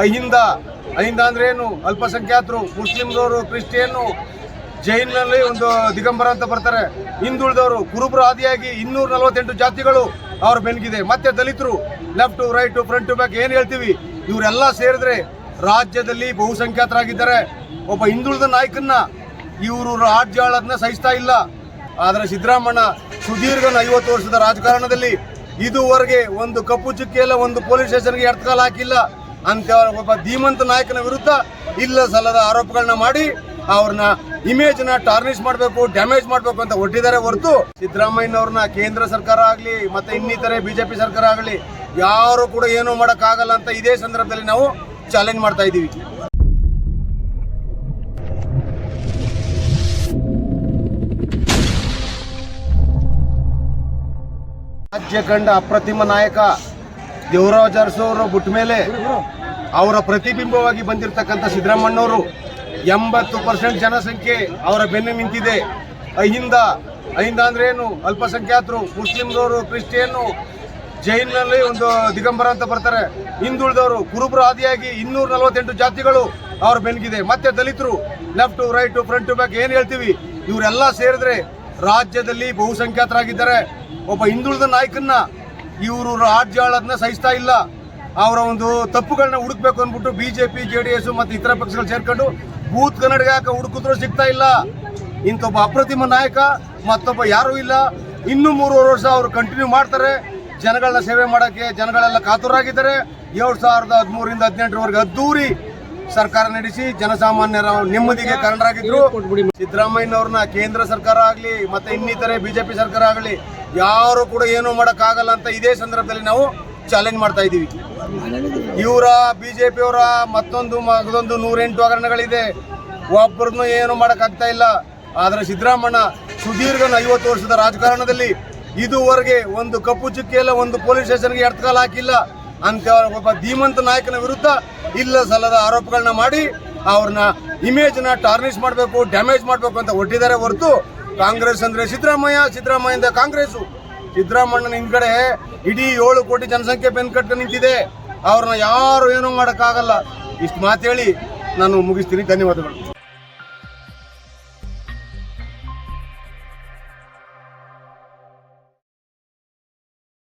ಅಹಿಂದ ಅಹಿಂದ ಅಂದ್ರೆ ಏನು? ಅಲ್ಪಸಂಖ್ಯಾತರು ಮುಸ್ಲಿಮ್ರವರು ಕ್ರಿಶ್ಚಿಯನ್ನು ಜೈನ್ನಲ್ಲಿ ಒಂದು ದಿಗಂಬರ ಅಂತ ಬರ್ತಾರೆ. ಹಿಂದುಳಿದವರು, ಕುರುಬರು ಆದಿಯಾಗಿ ಇನ್ನೂರ ನಲವತ್ತೆಂಟು ಜಾತಿಗಳು ಅವ್ರ ಬೆನ್ಗಿದೆ. ಮತ್ತೆ ದಲಿತರು left right front to back ಏನು ಹೇಳ್ತೀವಿ? ಇವರೆಲ್ಲ ಸೇರಿದ್ರೆ ರಾಜ್ಯದಲ್ಲಿ ಬಹುಸಂಖ್ಯಾತರಾಗಿದ್ದಾರೆ. ಒಬ್ಬ ಹಿಂದುಳಿದ ನಾಯಕನ್ನ ಇವರು ರಾಜ್ಯ ಆಳದನ್ನ ಸಹಿಸ್ತಾ ಇಲ್ಲ. ಆದರೆ ಸಿದ್ದರಾಮಣ್ಣ ಸುದೀರ್ಘನ ಐವತ್ತು ವರ್ಷದ ರಾಜಕಾರಣದಲ್ಲಿ ಇದುವರೆಗೆ ಒಂದು ಕಪ್ಪು ಚುಕ್ಕಿಯಲ್ಲ, ಒಂದು ಪೊಲೀಸ್ ಸ್ಟೇಷನ್ಗೆ ಎಡ್ತಕಾಲ ಹಾಕಿಲ್ಲ. ಅಂತ ಒಬ್ಬ ಧೀಮಂತ ನಾಯಕನ ವಿರುದ್ಧ ಇಲ್ಲ ಸಲ್ಲದ ಆರೋಪಗಳನ್ನ ಮಾಡಿ ಅವ್ರನ್ನ ಇಮೇಜ್ನ ಟಾರ್ನಿಶ್ ಮಾಡಬೇಕು ಡ್ಯಾಮೇಜ್ ಮಾಡಬೇಕು ಅಂತ ಹೊಟ್ಟಿದ್ದಾರೆ ಹೊರತು ಸಿದ್ದರಾಮಯ್ಯನವ್ರನ್ನ ಕೇಂದ್ರ ಸರ್ಕಾರ ಆಗಲಿ, ಮತ್ತೆ ಇನ್ನಿತರೆ ಬಿಜೆಪಿ ಸರ್ಕಾರ ಆಗಲಿ, ಯಾರು ಕೂಡ ಏನೂ ಆಗಲ್ಲ ಅಂತ ಇದೇ ಸಂದರ್ಭದಲ್ಲಿ ನಾವು ಚಾಲೆಂಜ್ ಮಾಡ್ತಾ ಇದ್ದೀವಿ. ರಾಜ್ಯ ಕಂಡ ಅಪ್ರತಿಮ ನಾಯಕ ದೇವರಾಜ ಅರಸವರು ಬಿಟ್ಟ ಮೇಲೆ ಅವರ ಪ್ರತಿಬಿಂಬವಾಗಿ ಬಂದಿರತಕ್ಕಂಥ ಸಿದ್ದರಾಮಣ್ಣವರು ಎಂಬತ್ತು ಪರ್ಸೆಂಟ್ ಜನಸಂಖ್ಯೆ ಅವರ ಬೆನ್ನು ನಿಂತಿದೆ. ಅಹಿಂದ ಅಹಿಂದ ಅಂದ್ರೆ ಏನು? ಅಲ್ಪಸಂಖ್ಯಾತರು ಮುಸ್ಲಿಮ್ರವರು ಕ್ರಿಶ್ಚಿಯನ್ನು ಜೈನ್ನಲ್ಲಿ ಒಂದು ದಿಗಂಬರ ಅಂತ ಬರ್ತಾರೆ. ಹಿಂದುಳಿದವರು, ಕುರುಬರು ಆದಿಯಾಗಿ ಇನ್ನೂರ ನಲವತ್ತೆಂಟು ಜಾತಿಗಳು ಅವ್ರ ಬೆನ್ಗಿದೆ ಮತ್ತೆ ದಲಿತರು ಲೆಫ್ಟ್ ರೈಟ್ ಫ್ರಂಟ್ ಬ್ಯಾಕ್ ಏನು ಹೇಳ್ತೀವಿ? ಇವರೆಲ್ಲ ಸೇರಿದ್ರೆ ರಾಜ್ಯದಲ್ಲಿ ಬಹುಸಂಖ್ಯಾತರಾಗಿದ್ದಾರೆ. ಒಬ್ಬ ಹಿಂದುಳಿದ ನಾಯಕನ್ನ ಇವರು ರಾಜ್ಯ ಆಳೋದನ್ನ ಸಹಿಸ್ತಾ ಇಲ್ಲ. ಅವರ ಒಂದು ತಪ್ಪುಗಳನ್ನ ಹುಡುಕ್ಬೇಕು ಅಂದ್ಬಿಟ್ಟು ಬಿಜೆಪಿ ಜೆ ಡಿ ಎಸ್ ಮತ್ತು ಇತರ ಪಕ್ಷಗಳು ಸೇರ್ಕೊಂಡು ಬೂತ್ ಕನ್ನಡಿಗ ಹುಡುಕಿದ್ರು ಸಿಗ್ತಾ ಇಲ್ಲ. ಇಂಥೊಬ್ಬ ಅಪ್ರತಿಮ ನಾಯಕ, ಮತ್ತೊಬ್ಬ ಯಾರೂ ಇಲ್ಲ. ಇನ್ನೂ ಮೂರುವರೆ ವರ್ಷ ಅವರು ಕಂಟಿನ್ಯೂ ಮಾಡ್ತಾರೆ. ಜನಗಳನ್ನ ಸೇವೆ ಮಾಡೋಕ್ಕೆ ಜನಗಳೆಲ್ಲ ಕಾತುರಾಗಿದ್ದಾರೆ. ಏಳು ಸಾವಿರದ ಹದಿಮೂರಿಂದ ಹದಿನೆಂಟರವರೆಗೆ ಅದ್ದೂರಿ ಸರ್ಕಾರ ನಡೆಸಿ ಜನಸಾಮಾನ್ಯರ ನೆಮ್ಮದಿಗೆ ಕಾರಣರಾಗಿದ್ರು. ಸಿದ್ದರಾಮಯ್ಯನವ್ರನ್ನ ಕೇಂದ್ರ ಸರ್ಕಾರ ಆಗಲಿ, ಮತ್ತೆ ಇನ್ನಿತರೆ ಬಿಜೆಪಿ ಸರ್ಕಾರ ಆಗಲಿ ಯಾರು ಕೂಡ ಏನೂ ಆಗಲ್ಲ ಅಂತ ಇದೇ ಸಂದರ್ಭದಲ್ಲಿ ನಾವು ಚಾಲೆಂಜ್ ಮಾಡ್ತಾ ಇದ್ದೀವಿ. ಇವರ ಪಿಯವರ ಮತ್ತೊಂದು ಮಗದೊಂದು ನೂರೆಂಟು ಹಗರಣಗಳಿದೆ. ಒಬ್ಬರನ್ನು ಏನು ಮಾಡೋಕ್ಕಾಗ್ತಾ ಇಲ್ಲ. ಆದರೆ ಸಿದ್ದರಾಮಣ್ಣ, ಸುದೀರ್ಘನ ಐವತ್ತು ವರ್ಷದ ರಾಜಕಾರಣದಲ್ಲಿ ಇದುವರೆಗೆ ಒಂದು ಕಪ್ಪು ಚುಕ್ಕಿಯಲ್ಲ ಒಂದು ಪೊಲೀಸ್ ಸ್ಟೇಷನ್ಗೆ ಎಡ್ತಕಾಲ ಹಾಕಿಲ್ಲ. ಅಂತ ಒಬ್ಬ ಧೀಮಂತ ನಾಯಕನ ವಿರುದ್ಧ ಇಲ್ಲ ಸಲ್ಲದ ಆರೋಪಗಳನ್ನ ಮಾಡಿ ಅವ್ರನ್ನ ಇಮೇಜ್ನ ಟಾರ್ನಿಷ್ ಮಾಡಬೇಕು ಡ್ಯಾಮೇಜ್ ಮಾಡಬೇಕು ಅಂತ ಹೊಟ್ಟಿದ್ದಾರೆ ಹೊರತು ಕಾಂಗ್ರೆಸ್ ಅಂದ್ರೆ ಸಿದ್ದರಾಮಯ್ಯ, ಸಿದ್ದರಾಮಯ್ಯದಿಂದ ಕಾಂಗ್ರೆಸ್ ಸಿದ್ದರಾಮಣ್ಣನ ಹಿಂದ್ಗಡೆ ಇಡೀ ಏಳು ಕೋಟಿ ಜನಸಂಖ್ಯೆ ಬೆನ್ ಕಟ್ಕೊಂಡು ನಿಂತಿದೆ. ಅವ್ರನ್ನ ಯಾರು ಏನೂ ಮಾಡೋಕ್ಕಾಗಲ್ಲ. ಇಷ್ಟು ಮಾತೇಳಿ ನಾನು ಮುಗಿಸ್ತೀನಿ. ಧನ್ಯವಾದಗಳು.